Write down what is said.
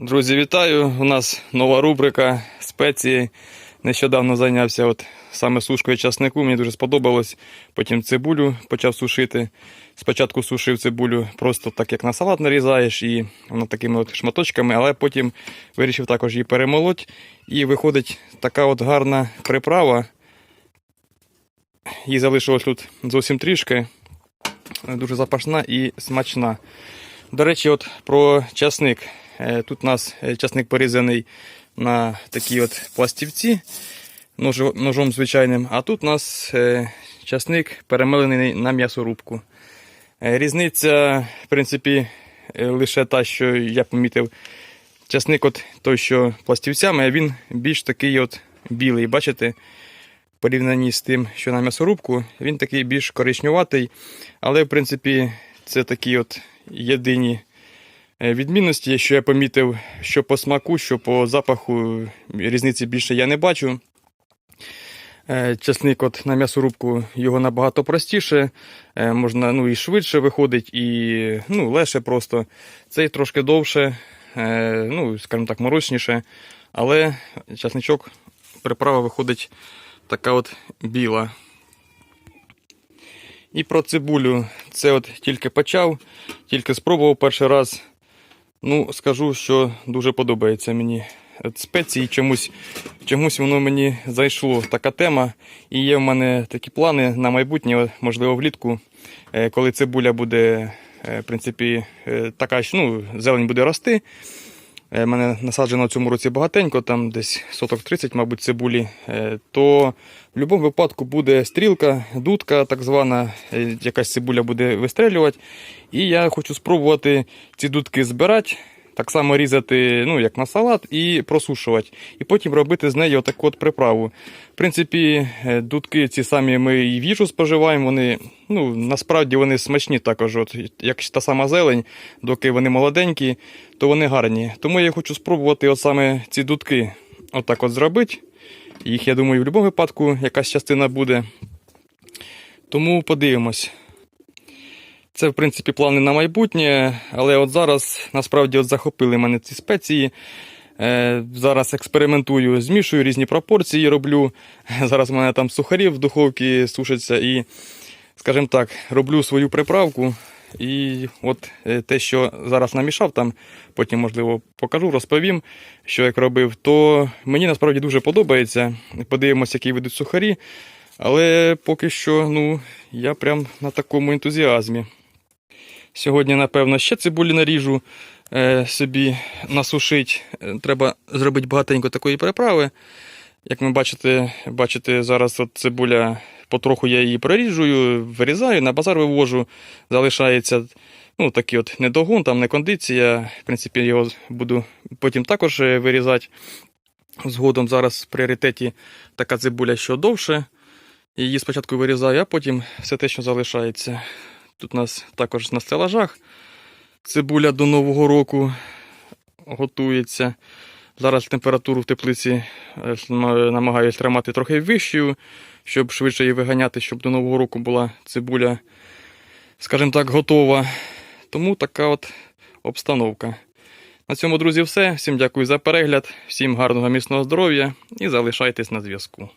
Друзі, вітаю! У нас нова рубрика спеції. Нещодавно зайнявся от саме сушкою часнику, мені дуже сподобалось. Потім цибулю почав сушити. Спочатку сушив цибулю просто так, як на салат нарізаєш, і воно такими от шматочками, але потім вирішив також її перемолоть. І виходить така от гарна приправа. Її залишилось тут зовсім трішки. Дуже запашна і смачна. До речі, от про часник. Е, Тут у нас е, часник порізаний на такі от пластівці ножом звичайним, а тут у нас е, часник перемелений на м'ясорубку. Різниця, в принципі, лише та, що я помітив. Часник, от той, що пластівцями, а він більш такий от білий. Бачите? Порівнянні з тим, що на м'ясорубку, він такий більш коричневатий, але в принципі це такі от єдині е, відмінності, що я помітив, що по смаку, що по запаху різниці більше я не бачу. Е, Часник от на м'ясорубку його набагато простіше, е, можна ну, і швидше виходить, і ну, легше просто. Цей трошки довше, ну, скажімо так, морочніше, але часничок приправа виходить така от біла. І про цибулю. Це от тільки почав, тільки спробував перший раз. Ну, скажу, що дуже подобається мені. От спеції чомусь, чомусь воно мені зайшло така тема. І є в мене такі плани на майбутнє, можливо, влітку, е, коли цибуля буде, е, в принципі, е, така, ну, зелень буде рости. У мене насаджено в цьому році багатенько, там десь соток 30, мабуть, цибулі, е, то в будь-якому випадку буде стрілка, дудка, так звана, е, якась цибуля буде вистрелювати. І я хочу спробувати ці дудки збирати, так само різати, ну, як на салат, і просушувати. І потім робити з неї отаку от приправу. В принципі, е, дудки ці самі ми і в їжу споживаємо, вони, ну, насправді вони смачні також. От, як та сама зелень, доки вони молоденькі, то вони гарні. Тому я хочу спробувати от саме ці дудки отак от зробити. Їх, я думаю, в будь-якому випадку якась частина буде. Тому подивимось. Це, в принципі, плани на майбутнє, але от зараз насправді от захопили мене ці спеції. Е, зараз експериментую, змішую різні пропорції роблю. Зараз у мене там сухарі в духовці сушаться і, скажімо так, роблю свою приправку. І от е, те, що зараз намішав, там потім, можливо, покажу, розповім, що як робив, то мені насправді дуже подобається. Подивимося, які вийдуть сухарі. Але поки що, ну, я прям на такому ентузіазмі. Сьогодні, напевно, ще цибулі наріжу е, собі насушить. Е, Треба зробити багатенько такої приправи. Як ви бачите, бачите, зараз от цибуля потроху я її проріжую, вирізаю, на базар вивожу, залишається ну, такий от недогон, там не кондиція. В принципі, його буду потім також е, вирізати. Згодом зараз в пріоритеті така цибуля, що довше. Її спочатку вирізаю, а потім все те, що залишається. Тут у нас також на стелажах цибуля до Нового року готується. Зараз температуру в теплиці е, намагаюся тримати трохи вищою, щоб швидше її виганяти, щоб до Нового року була цибуля, скажімо так, готова. Тому така от обстановка. На цьому, друзі, все. Всім дякую за перегляд, всім гарного міцного здоров'я і залишайтесь на зв'язку.